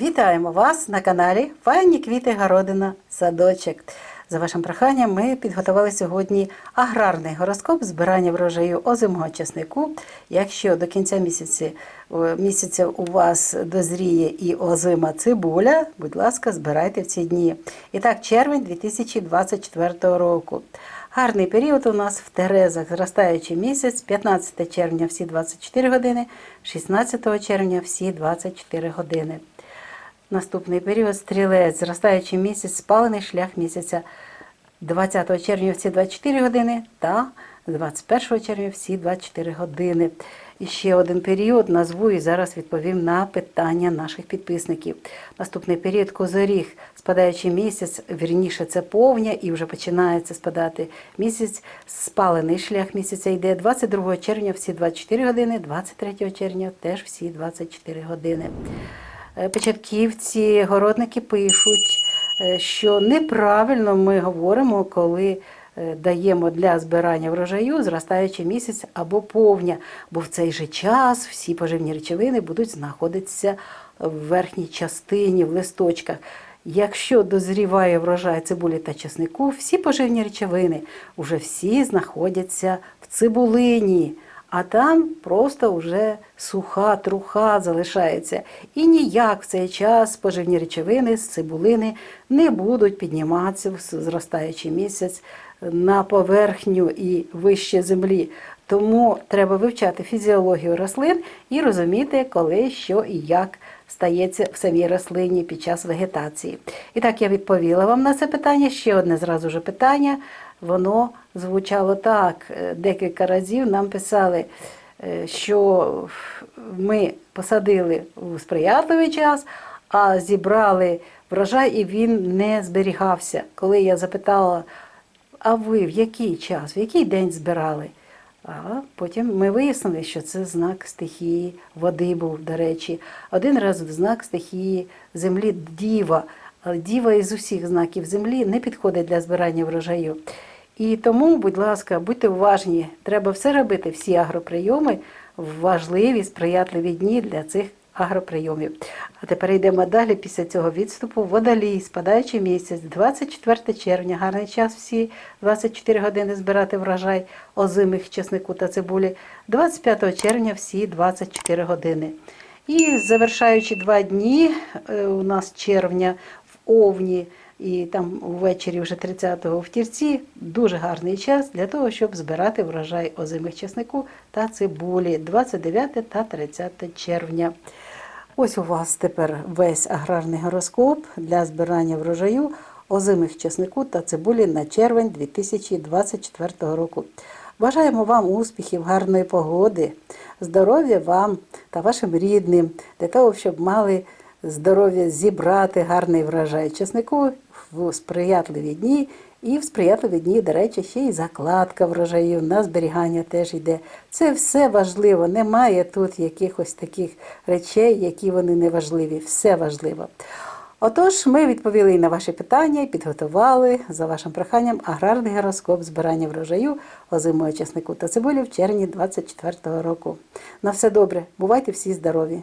Вітаємо вас на каналі Файні квіти Городина Садочок. За вашим проханням, ми підготували сьогодні аграрний гороскоп збирання врожаю озимого чеснику. Якщо до кінця місяця, о, місяця у вас дозріє і озима цибуля, будь ласка, збирайте в ці дні. І так, червень 2024 року. Гарний період у нас в Терезах, зростаючий місяць, 15 червня всі 24 години, 16 червня всі 24 години. Наступний період. Стрілець, зростаючий місяць, спалений шлях місяця. 20 червня всі 24 години та 21 червня всі 24 години. І ще один період. Назву і зараз відповім на питання наших підписників. Наступний період. Козоріг, спадаючий місяць, вірніше це повня, і вже починається спадати місяць. Спалений шлях місяця йде. 22 червня всі 24 години, 23 червня теж всі 24 години. Е, Початківці, городники пишуть, е, що неправильно ми говоримо, коли е, даємо для збирання врожаю зростаючий місяць або повня, бо в цей же час всі поживні речовини будуть знаходитися в верхній частині, в листочках. Якщо дозріває врожай цибулі та чеснику, всі поживні речовини вже всі знаходяться в цибулині а там просто вже суха труха залишається. І ніяк в цей час поживні речовини з цибулини не будуть підніматися в зростаючий місяць на поверхню і вище землі. Тому треба вивчати фізіологію рослин і розуміти, коли, що і як стається в самій рослині під час вегетації. І так я відповіла вам на це питання. Ще одне зразу же питання. Воно звучало так. Е, Декілька разів нам писали, е, що ми посадили у сприятливий час, а зібрали врожай і він не зберігався. Коли я запитала, а ви в який час, в який день збирали? А потім ми вияснили, що це знак стихії води був, до речі. Один раз в знак стихії землі діва. Діва із усіх знаків землі не підходить для збирання врожаю. І тому, будь ласка, будьте уважні, треба все робити, всі агроприйоми в важливі, сприятливі дні для цих агроприйомів. А тепер йдемо далі після цього відступу. Водолій, спадаючий місяць, 24 червня, гарний час всі 24 години збирати врожай озимих чеснику та цибулі, 25 червня всі 24 години. І завершаючи два дні е, у нас червня Овні, і там ввечері вже 30-го в Тірці, дуже гарний час для того, щоб збирати врожай озимих чеснику та цибулі 29 та 30 червня. Ось у вас тепер весь аграрний гороскоп для збирання врожаю озимих чеснику та цибулі на червень 2024 року. Бажаємо вам успіхів, гарної погоди, здоров'я вам та вашим рідним, для того, щоб мали здоров'я зібрати гарний врожай чеснику в сприятливі дні. І в сприятливі дні, до речі, ще й закладка врожаїв на зберігання теж йде. Це все важливо. Немає тут якихось таких речей, які вони не важливі. Все важливо. Отож, ми відповіли і на ваші питання і підготували за вашим проханням аграрний гороскоп збирання врожаю озимого чеснику та цибулі в червні 2024 року. На все добре, бувайте всі здорові!